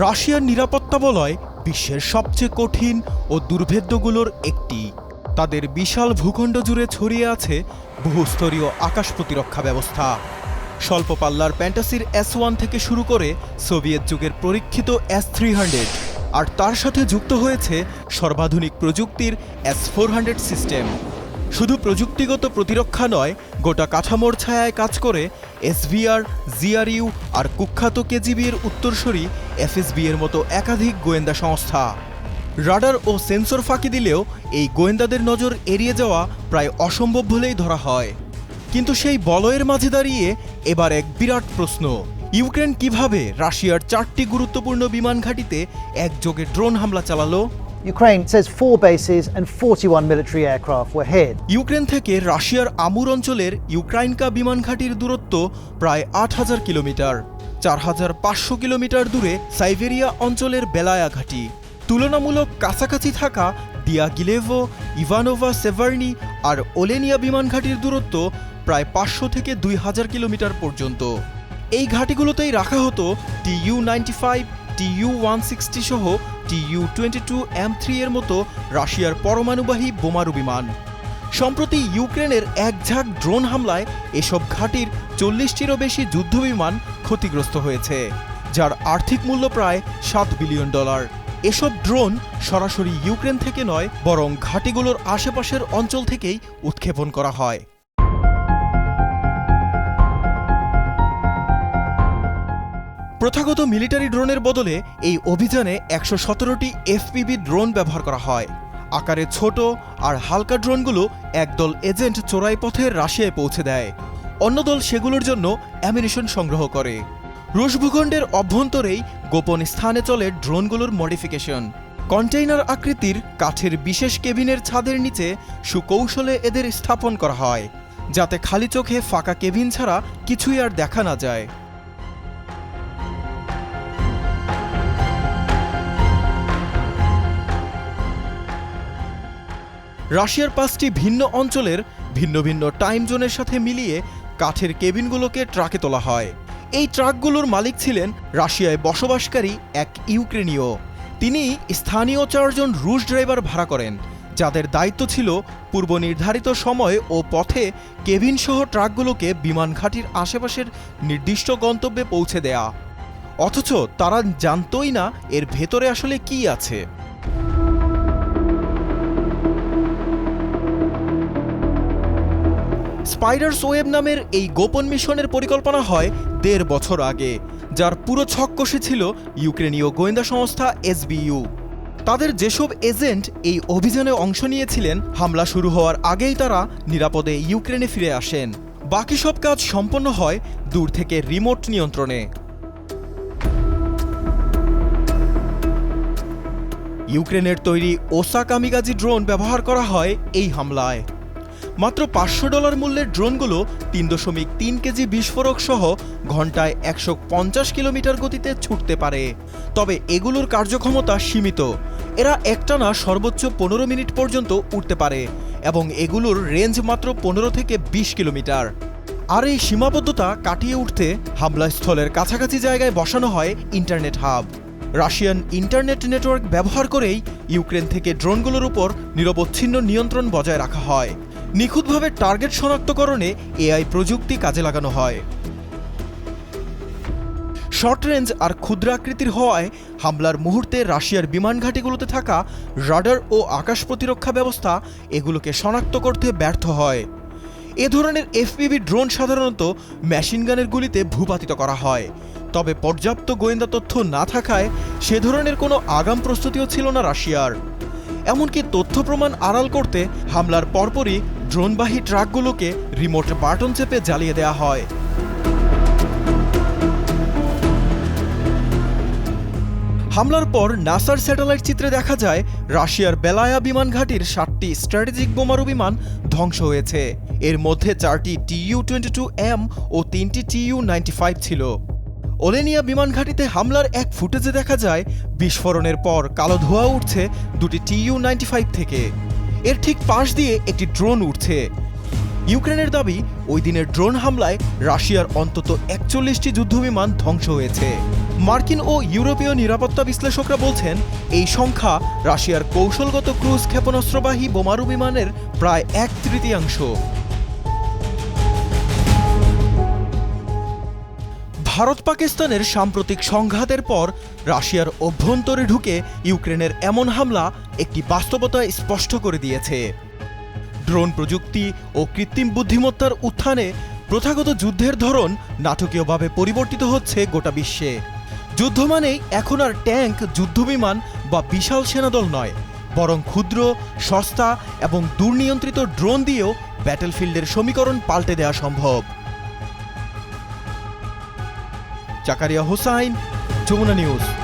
রাশিয়ার নিরাপত্তা বলয় বিশ্বের সবচেয়ে কঠিন ও দুর্ভেদ্যগুলোর একটি। তাদের বিশাল ভূখণ্ড জুড়ে ছড়িয়ে আছে বহুস্তরীয় আকাশ প্রতিরক্ষা ব্যবস্থা। স্বল্প পাল্লার প্যান্টাসির এস ওয়ান থেকে শুরু করে সোভিয়েত যুগের পরীক্ষিত এস থ্রি হান্ড্রেড, আর তার সাথে যুক্ত হয়েছে সর্বাধুনিক প্রযুক্তির এস ফোর হান্ড্রেড সিস্টেম। শুধু প্রযুক্তিগত প্রতিরক্ষা নয়, গোটা কাঠামোর ছায়ায় কাজ করে এসভিআর, জিআরইউ আর কুখ্যাত কেজিবি এর উত্তরসূরি এফএসবি এর মতো একাধিক গোয়েন্দা সংস্থা। রাডার ও সেন্সর ফাঁকি দিলেও এই গোয়েন্দাদের নজর এড়িয়ে যাওয়া প্রায় অসম্ভব বলেই ধরা হয়। কিন্তু সেই বলয়ের মাঝে দাঁড়িয়ে এবার এক বিরাট প্রশ্ন। ইউক্রেন কীভাবে রাশিয়ার চারটি গুরুত্বপূর্ণ বিমান ঘাঁটিতে একযোগে ড্রোন হামলা চালালো? Ukraine says four bases and 41 military aircraft were hit. Ukraine থেকে রাশিয়ার আমুর অঞ্চলের ইউক্রাইনকা বিমান ঘাঁটির দূরত্ব প্রায় আট হাজার কিলোমিটার, চার হাজার পাঁচশো কিলোমিটার দূরে সাইবেরিয়া অঞ্চলের বেলায়া ঘাঁটি তুলনামূলক কাছাকাছি থাকা দিয়াগিলেভো, ইভানোভা সেভার্নি আর ওলেনিয়া বিমান ঘাঁটির দূরত্ব প্রায় পাঁচশো থেকে দুই হাজার কিলোমিটার পর্যন্ত এই ঘাঁটিগুলোতেই রাখা হতো TU ninety five TU one sixty সহ TU twenty two M three এর মতো রাশিয়ার পরমাণুবাহী বোমারু বিমান। সম্প্রতি ইউক্রেনের একঝাঁক ড্রোন হামলায় এসব ঘাঁটির চল্লিশটিরও বেশি যুদ্ধবিমান ক্ষতিগ্রস্ত হয়েছে, যার আর্থিক মূল্য প্রায় সাত বিলিয়ন ডলার। এসব ড্রোন সরাসরি ইউক্রেন থেকে নয়, বরং ঘাঁটিগুলোর আশেপাশের অঞ্চল থেকেই উৎক্ষেপণ করা হয়। প্রথাগত মিলিটারি ড্রোনের বদলে এই অভিযানে একশো সতেরোটি এফপিবি ড্রোন ব্যবহার করা হয়। আকারে ছোট আর হালকা ড্রোনগুলো একদল এজেন্ট চোরাই পথে রাশিয়ায় পৌঁছে দেয়। অন্য দল সেগুলোর জন্য অ্যামিনেশন সংগ্রহ করে। রুশ ভূখণ্ডের অভ্যন্তরেই গোপন স্থানে চলে ড্রোনগুলোর মডিফিকেশন। কন্টেইনার আকৃতির কাঠের বিশেষ কেবিনের ছাদের নিচে সুকৌশলে এদের স্থাপন করা হয়, যাতে খালি চোখে ফাঁকা কেবিন ছাড়া কিছুই আর দেখা না যায়। রাশিয়ার পাঁচটি ভিন্ন অঞ্চলের ভিন্ন ভিন্ন টাইম জোনের সাথে মিলিয়ে কাঠের কেবিনগুলোকে ট্রাকে তোলা হয়। এই ট্রাকগুলোর মালিক ছিলেন রাশিয়ায় বসবাসকারী এক ইউক্রেনীয়। তিনি স্থানীয় চারজন রুশ ড্রাইভার ভাড়া করেন, যাদের দায়িত্ব ছিল পূর্ব নির্ধারিত সময় ও পথে কেবিন সহ ট্রাকগুলোকে বিমান ঘাঁটির আশেপাশের নির্দিষ্ট গন্তব্যে পৌঁছে দেয়া। অথচ তারা জানতই না এর ভেতরে আসলে কি আছে। স্পাইডার্স ওয়েব নামের এই গোপন মিশনের পরিকল্পনা হয় দেড় বছর আগে, যার পুরো ছক ছিল ইউক্রেনীয় গোয়েন্দা সংস্থা এসবিইউ। তাদের যেসব এজেন্ট এই অভিযানে অংশ নিয়েছিলেন, হামলা শুরু হওয়ার আগেই তারা নিরাপদে ইউক্রেনে ফিরে আসেন। বাকি সব কাজ সম্পন্ন হয় দূর থেকে রিমোট নিয়ন্ত্রণে। ইউক্রেনের তৈরি ওসা কামিগাজি ড্রোন ব্যবহার করা হয় এই হামলায়। মাত্র পাঁচশো ডলার মূল্যের ড্রোনগুলো তিন দশমিক তিন কেজি বিস্ফোরক সহ ঘন্টায় একশো পঞ্চাশ কিলোমিটার গতিতে ছুটতে পারে। তবে এগুলোর কার্যক্ষমতা সীমিত। এরা একটানা সর্বোচ্চ পনেরো মিনিট পর্যন্ত উঠতে পারে এবং এগুলোর রেঞ্জ মাত্র পনেরো থেকে বিশ কিলোমিটার। আর এই সীমাবদ্ধতা কাটিয়ে উঠতে হামলাস্থলের কাছাকাছি জায়গায় বসানো হয় internet hub. Russian internet network ব্যবহার করেই ইউক্রেন থেকে ড্রোনগুলোর উপর নিরবচ্ছিন্ন নিয়ন্ত্রণ বজায় রাখা হয়। নিখুঁতভাবে টার্গেট শনাক্তকরণে এআই প্রযুক্তি কাজে লাগানো হয়। শর্ট রেঞ্জ আর ক্ষুদ্রাকৃতির হওয়ায় হামলার মুহূর্তে রাশিয়ার বিমান ঘাঁটিগুলোতে থাকা রাডার ও আকাশ প্রতিরক্ষা ব্যবস্থা এগুলোকে শনাক্ত করতে ব্যর্থ হয়। এ ধরনের এফপিভি ড্রোন সাধারণত মেশিনগানের গুলিতে ভূপাতিত করা হয়। তবে পর্যাপ্ত গোয়েন্দা তথ্য না থাকায় সে ধরনের কোনো আগাম প্রস্তুতিও ছিল না রাশিয়ার। এমনকি তথ্য প্রমাণ আড়াল করতে হামলার পরপরই ড্রোনবাহী ট্রাকগুলোকে রিমোট বাটন চেপে জ্বালিয়ে দেওয়া হয়। হামলার পর নাসার স্যাটেলাইট চিত্রে দেখা যায়, রাশিয়ার বেলায়া বিমান ঘাঁটির সাতটি স্ট্র্যাটেজিক বোমারু বিমান ধ্বংস হয়েছে। এর মধ্যে চারটি টিইউ টোয়েন্টি টু এম ও তিনটি টিইউ নাইনটি ফাইভ ছিল। ওলেনিয়া বিমান ঘাঁটিতে হামলার এক ফুটেজে দেখা যায়, বিস্ফোরণের পর কালো ধোঁয়া উঠছে দুটি টিইউ নাইনটি ফাইভ থেকে। এর ঠিক পাশ দিয়ে একটি ড্রোন উঠছে। ইউক্রেনের দাবি, ওই দিনের ড্রোন হামলায় রাশিয়ার অন্তত একচল্লিশটি যুদ্ধবিমান ধ্বংস হয়েছে। মার্কিন ও ইউরোপীয় নিরাপত্তা বিশ্লেষকরা বলছেন, এই সংখ্যা রাশিয়ার কৌশলগত ক্রুজ ক্ষেপণাস্ত্রবাহী বোমারু বিমানের প্রায় এক তৃতীয়াংশ। ভারত পাকিস্তানের সাম্প্রতিক সংঘাতের পর রাশিয়ার অভ্যন্তরে ঢুকে ইউক্রেনের এমন হামলা একটি বাস্তবতা স্পষ্ট করে দিয়েছে। ড্রোন প্রযুক্তি ও কৃত্রিম বুদ্ধিমত্তার উত্থানে প্রথাগত যুদ্ধের ধরন নাটকীয়ভাবে পরিবর্তিত হচ্ছে গোটা বিশ্বে। যুদ্ধ মানেই এখন আর ট্যাঙ্ক, যুদ্ধবিমান বা বিশাল সেনাদল নয়, বরং ক্ষুদ্র, সস্তা এবং দুর্নিয়ন্ত্রিত ড্রোন দিয়েও ব্যাটেলফিল্ডের সমীকরণ পাল্টে দেওয়া সম্ভব। জাকারিয়া হোসাইন যমুনা নিউজ।